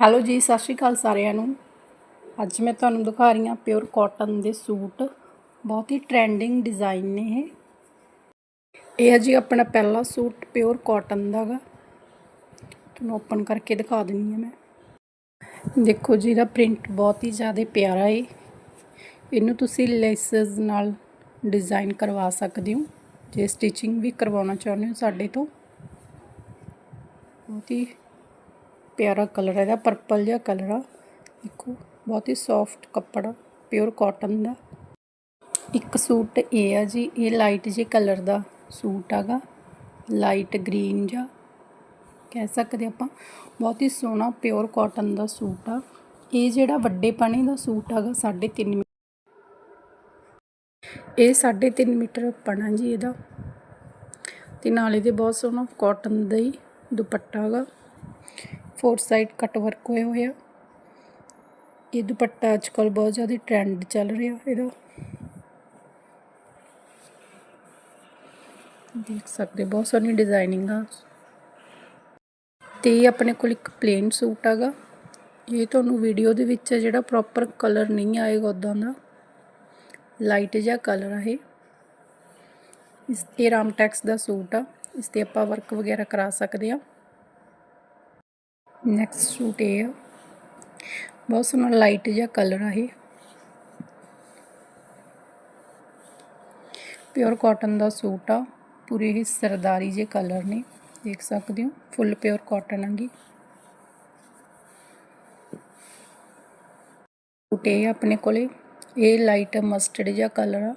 Hello ਜੀ, ਸਤਿ ਸ਼੍ਰੀ ਅਕਾਲ ਸਾਰਿਆਂ ਨੂੰ। ਅੱਜ ਮੈਂ ਤੁਹਾਨੂੰ ਦਿਖਾ ਰਹੀ ਹਾਂ ਪਿਓਰ ਕਾਟਨ ਦੇ ਸੂਟ। ਬਹੁਤ ਹੀ ਟ੍ਰੈਂਡਿੰਗ ਡਿਜ਼ਾਈਨ ਨੇ ਇਹ। ਇਹ ਹੈ ਜੀ ਆਪਣਾ ਪਹਿਲਾ ਸੂਟ ਪਿਓਰ ਕਾਟਨ ਦਾ ਗਾ। ਤੁਹਾਨੂੰ ਓਪਨ ਕਰਕੇ ਦਿਖਾ ਦਿੰਦੀ ਹਾਂ ਮੈਂ। ਦੇਖੋ ਜੀ, ਇਹਦਾ ਪ੍ਰਿੰਟ ਬਹੁਤ ਹੀ ਜ਼ਿਆਦਾ ਪਿਆਰਾ ਏ। ਇਹਨੂੰ ਤੁਸੀਂ ਲੈਸਸ ਨਾਲ ਡਿਜ਼ਾਈਨ ਕਰਵਾ ਸਕਦੇ ਹੋ। ਜੇ ਸਟਿਚਿੰਗ ਵੀ ਕਰਵਾਉਣਾ ਚਾਹੁੰਦੇ ਹੋ ਸਾਡੇ ਤੋਂ। ਬਹੁਤ ਹੀ ਪਿਆਰਾ ਕਲਰ ਇਹਦਾ ਪਰਪਲ ਜਿਹਾ ਕਲਰ ਆ। ਦੇਖੋ, ਬਹੁਤ ਹੀ ਸੌਫਟ ਕੱਪੜਾ ਪਿਓਰ ਕਾਟਨ ਦਾ। ਇੱਕ ਸੂਟ ਇਹ ਆ ਜੀ, ਇਹ ਲਾਈਟ ਜੇ ਕਲਰ ਦਾ ਸੂਟ ਆਗਾ ਲਾਈਟ ਗ੍ਰੀਨ ਜਿਹਾ, ਕਹਿ ਸਕਦੇ ਆਪਾਂ। ਬਹੁਤ ਹੀ ਸੋਹਣਾ ਪਿਓਰ ਕਾਟਨ ਦਾ ਸੂਟ ਆ। ਇਹ ਜਿਹੜਾ ਵੱਡੇ ਪਾਣੀ ਦਾ ਸੂਟ ਆਗਾ 3.5 ਇਹ 3.5 ਮੀਟਰ ਪਣਾ ਜੀ ਇਹਦਾ। ਤੇ ਨਾਲੇ ਇਹਦੇ ਬਹੁਤ ਸੋਹਣਾ ਕਾਟਨ ਦਾ ਹੀ ਦੁਪੱਟਾ ਹੈਗਾ। ਫੋਰ ਸਾਈਡ ਕੱਟ ਵਰਕ ਹੋਏ ਹੋਏ ਆ। ਇਹ ਦੁਪੱਟਾ ਅੱਜ ਕੱਲ੍ਹ ਬਹੁਤ ਜ਼ਿਆਦਾ ਟ੍ਰੈਂਡ ਚੱਲ ਰਿਹਾ ਇਹਦਾ। ਦੇਖ ਸਕਦੇ ਬਹੁਤ ਸੋਹਣੀ ਡਿਜ਼ਾਈਨਿੰਗ ਆ। ਤੇ ਇਹ ਆਪਣੇ ਕੋਲ ਇੱਕ ਪਲੇਨ ਸੂਟ ਹੈਗਾ। ਇਹ ਤੁਹਾਨੂੰ ਵੀਡੀਓ ਦੇ ਵਿੱਚ ਜਿਹੜਾ ਪ੍ਰੋਪਰ ਕਲਰ ਨਹੀਂ ਆਏਗਾ ਉਦਾਂ ਦਾ। ਲਾਈਟ ਜਿਹਾ ਕਲਰ ਆ ਇਹ। ਇਸ ਇਹ ਰਾਮਟੈਕਸ ਦਾ ਸੂਟ ਆ। ਇਸ ਤੇ ਆਪਾਂ ਵਰਕ ਵਗੈਰਾ ਕਰਾ ਸਕਦੇ ਆ। ਨੈਕਸਟ ਸੂਟ ਇਹ ਆ। ਬਹੁਤ ਸੋਹਣਾ ਲਾਈਟ ਜਿਹਾ ਕਲਰ ਆ ਇਹ। ਪਿਓਰ ਕਾਟਨ ਦਾ ਸੂਟ ਆ। ਪੂਰੇ ਹੀ ਸਰਦਾਰੀ ਜੇ ਕਲਰ ਨੇ, ਦੇਖ ਸਕਦੇ ਹੋ। ਫੁੱਲ ਪਿਓਰ ਕਾਟਨ ਆਂਗੀ ਸੂਟ ਇਹ ਆ ਆਪਣੇ ਕੋਲੇ। ਇਹ ਲਾਈਟ ਮਸਟਰਡ ਜਿਹਾ ਕਲਰ ਆ।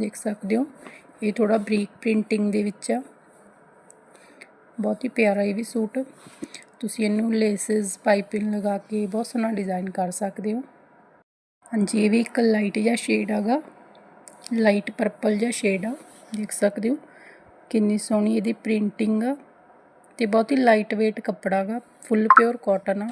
ਦੇਖ ਸਕਦੇ ਹੋ। ਇਹ ਥੋੜਾ ਬਰੀਕ ਪ੍ਰਿੰਟਿੰਗ ਦੇ ਵਿੱਚ ਆ। ਬਹੁਤ ਹੀ ਪਿਆਰਾ ਇਹ ਵੀ ਸੂਟ। ਤੁਸੀਂ ਇਹਨੂੰ ਲੇਸਿਸ ਪਾਈਪਿੰਗ ਲਗਾ ਕੇ ਬਹੁਤ ਸੋਹਣਾ ਡਿਜ਼ਾਈਨ ਕਰ ਸਕਦੇ ਹੋ। ਹਾਂਜੀ, ਇਹ ਵੀ ਇੱਕ ਲਾਈਟ ਜਿਹਾ ਸ਼ੇਡ ਹੈਗਾ। ਲਾਈਟ ਪਰਪਲ ਜਿਹਾ ਸ਼ੇਡ ਆ, ਦੇਖ ਸਕਦੇ ਹੋ। ਕਿੰਨੀ ਸੋਹਣੀ ਇਹਦੀ ਪ੍ਰਿੰਟਿੰਗ ਆ। ਤੇ ਬਹੁਤ ਹੀ ਲਾਈਟ weight ਕੱਪੜਾ ਹੈਗਾ ਫੁੱਲ ਪਿਓਰ ਕਾਟਨ ਆ।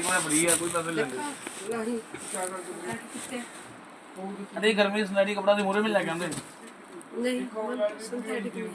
ਸਾਡੇ ਕੋਲ ਫਰੀ ਆ ਕੋਈ ਅਰੇ ਗਰਮੀ ਸੁਨਹਿਰੀ ਕਪੜਾ ਦੇ ਮੋਰੇ ਮਿਲ ਲੈ ਕਹਿੰਦੇ ਨਹੀਂ ਸਿੰਥੈਟਿਕ ਨਹੀਂ